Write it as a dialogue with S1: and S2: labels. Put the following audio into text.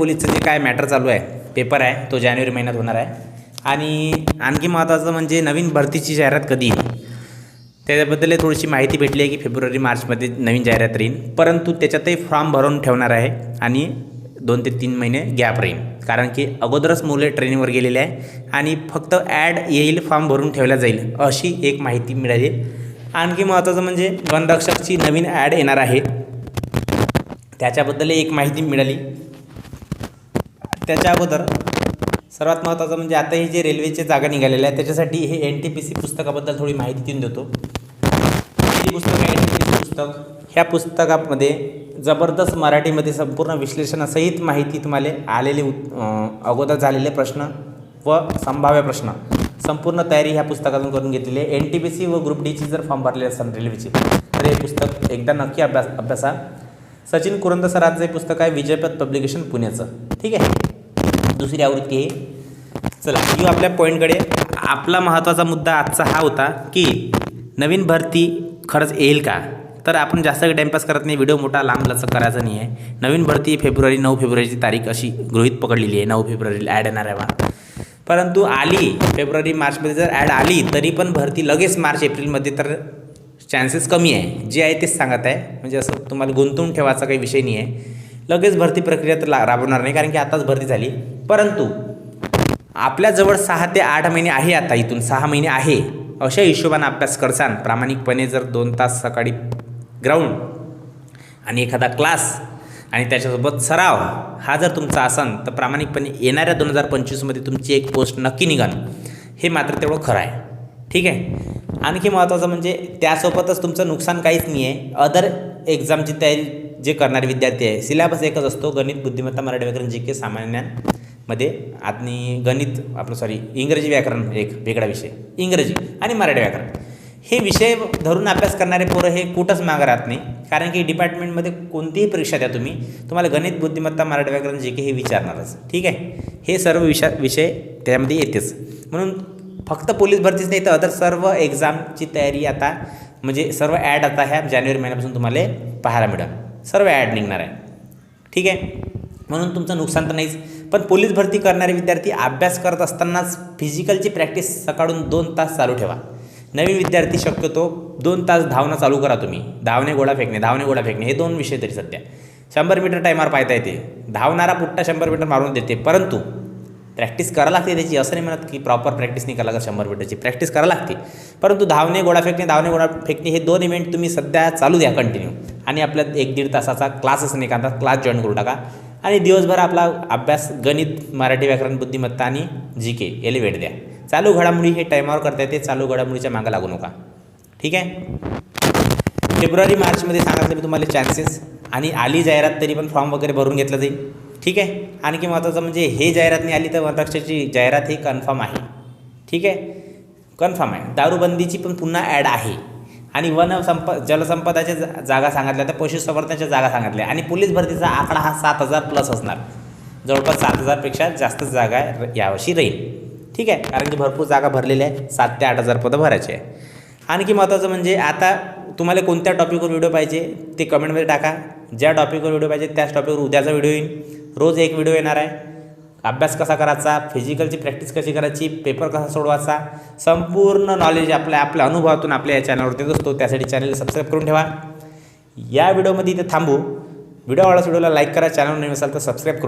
S1: पोलीसचं जे काय मॅटर चालू आहे पेपर आहे तो जानेवारी महिन्यात होणार आहे. आणि आणखी महत्त्वाचं म्हणजे नवीन भरतीची जाहिरात कधी येईल? त्याच्याबद्दल थोडीशी माहिती भेटली आहे की फेब्रुवारी मार्चमध्ये नवीन जाहिरात राहील परंतु त्याच्यातही फॉर्म भरून ठेवणार आहे आणि दोन ते तीन महिने गॅप राहील. कारण की अगोदरच मुले ट्रेनिंगवर गेलेले आहे आणि फक्त ॲड येईल फॉर्म भरून ठेवला जाईल अशी एक माहिती मिळाली. आणखी महत्त्वाचं म्हणजे वनरक्षकची नवीन ॲड येणार आहे. त्याच्याबद्दल एक माहिती मिळाली. त्याच्या अगोदर सर्वात महत्त्वाचं म्हणजे आता हे जे रेल्वेचे जागा निघालेल्या आहेत त्याच्यासाठी हे एन टी पी सी पुस्तकाबद्दल थोडी माहिती देऊन देतो. हे पुस्तक आहे एन टी पी सी पुस्तक. ह्या पुस्तकामध्ये जबरदस्त मराठीमध्ये संपूर्ण विश्लेषणासहित माहिती तुम्हाला आलेले उत- अगोदर झालेले प्रश्न व संभाव्य प्रश्न संपूर्ण तयारी ह्या पुस्तकातून करून घेतलेली आहे. एन टी पी सी व ग्रुप डीची जर फॉर्म भरले असाल रेल्वेची तर हे पुस्तक एकदा नक्की अभ्यास अभ्यासा. सचिन कुरंद सरांचं हे पुस्तक आहे विजयपथ पब्लिकेशन पुण्याचं. ठीक आहे? दुसरी आवृत्ती आहे. चला येऊ आपल्या पॉईंटकडे आपला महत्त्वाचा मुद्दा आजचा हा होता की नवीन भरती खरंच येईल का? तर आपण जास्त टाईमपास करत नाही व्हिडिओ मोठा लांब लचक करायचा नाही आहे नवीन भरती फेब्रुवारी नऊ फेब्रुवारीची तारीख अशी गृहीत पकडलेली आहे नऊ फेब्रुवारीला ॲड येणार आहे बा परंतु आली फेब्रुवारी मार्चमध्ये जर ॲड आली तरी पण भरती लगेच मार्च एप्रिलमध्ये तर चान्सेस कमी आहे. जे आहे तेच सांगत आहे. म्हणजे असं तुम्हाला गुंतवून ठेवायचा काही विषय नाही आहे लगेच भरती प्रक्रिया तर ला राबवणार नाही कारण की आताच भरती झाली. परंतु आपल्याजवळ सहा ते आठ महिने आहे आता इथून सहा महिने आहे. अशा हिशोबानं अभ्यास करसान. प्रामाणिकपणे जर दोन तास सकाळी ग्राउंड आणि एखादा क्लास आणि त्याच्यासोबत सराव हा जर तुमचा असन तर प्रामाणिकपणे येणाऱ्या दोन हजार पंचवीसमध्ये तुमची एक पोस्ट नक्की निघाल. हे मात्र तेवढं खरं आहे. ठीक आहे? आणखी महत्त्वाचं म्हणजे त्यासोबतच तुमचं नुकसान काहीच नाही आहे. अदर एक्झामची तयारी जे करणारे विद्यार्थी आहे सिलेबस एकच असतो. गणित बुद्धिमत्ता मराठी व्याकरण जी के सामान्य ज्ञान. मध्ये आणि गणित आपलं सॉरी इंग्रजी व्याकरण एक वेगळा विषय. इंग्रजी आणि मराठी व्याकरण. हे विषय धरून अभ्यास करणारे पोरं हे कुठंच मागं राहत नाही. कारण की डिपार्टमेंटमध्ये कोणतीही परीक्षा द्या तुम्ही तुम्हाला गणित बुद्धिमत्ता मराठी व्याकरण जे की हे विचारणारच. ठीक आहे? हे सर्व विषा विषय त्यामध्ये येतेच. म्हणून फक्त पोलीस भरतीच नाही तर अदर सर्व एक्झामची तयारी आता म्हणजे सर्व ॲड आता ह्या जानेवारी महिन्यापासून तुम्हाला पाहायला मिळेल. सर्व ॲड निघणार आहे. ठीक आहे? म्हणून तुमचं नुकसान तर नाहीच. पण पोलीस भरती करणारे विद्यार्थी अभ्यास करत असतानाच फिजिकलची प्रॅक्टिस सकाळून दोन तास चालू ठेवा. नवीन विद्यार्थी शक्यतो दोन तास धावणं चालू करा तुम्ही. धावणे गोळा फेकणे धावणे गोळा फेकणे हे दोन विषय तरी सध्या. शंभर मीटर टायमार पाहता येते. धावणारा पुट्टा शंभर मीटर मारून देते. परंतु प्रॅक्टिस करावं लागते त्याची. असं नाही म्हणत की प्रॉपर प्रॅक्टिस नाही करायला लागत शंभर मीटरची. प्रॅक्टिस करावं लागते. परंतु धावणे गोळा फेकणे धावणे गोळा फेकणे हे दोन इव्हेंट तुम्ही सध्या चालू द्या कंटिन्यू आणि आपल्या एक दीड तासाचा क्लासच नाही. का क्लास जॉईन करू टाका आणि दिवसभर आपला अभ्यास गणित मराठी व्याकरण बुद्धिमत्ता आणि जी के याला वेळ द्या. चालू घडामोडी हे टायमावर करता येते. चालू घडामोडीच्या मागं लागू नका. ठीक आहे? फेब्रुवारी मार्चमध्ये सांगितलं मी तुम्हाला चान्सेस आणि आली जाहिरात तरी पण फॉर्म वगैरे भरून घेतलं जाईल. ठीक आहे? आणखी महत्त्वाचं म्हणजे हे जाहिरात नाही आली तर वनरक्षाची जाहिरात ही कन्फर्म आहे. ठीक आहे? कन्फर्म आहे. दारूबंदीची पण पुन्हा ॲड आहे. आणि वन संप जलसंपदाच्या जा- जागा सांगितल्या तर पशुसंवर्धनाच्या जागा सांगितल्या. आणि पोलीस भरतीचा आकडा हा सात हजार प्लस असणार. जवळपास सात हजारपेक्षा जास्त जागा यावर्षी राहील. ठीक आहे? कारण की भरपूर जागा भरलेल्या आहे सात ते आठ हजार पदं भरायचे आहे. आणखी महत्त्वाचं म्हणजे आता तुम्हाला कोणत्या टॉपिकवर व्हिडिओ पाहिजे ते कमेंटमध्ये टाका. ज्या टॉपिकवर व्हिडिओ पाहिजे त्याच टॉपिकवर उद्याचा व्हिडिओ येईल. रोज एक व्हिडिओ येणार आहे. अभ्यास कसा करायचा फिजिकलची प्रॅक्टिस कशी करायची पेपर कसा सोडवायचा संपूर्ण नॉलेज आपल्या आपल्या अनुभवातून आपल्या या चॅनलवर देत असतो. त्यासाठी चॅनल सबस्क्राईब करून ठेवा. या व्हिडिओमध्ये इथे थांबू. व्हिडिओ आवडला व्हिडिओला लाईक करा. चॅनल नवीन असाल तर सबस्क्राईब करू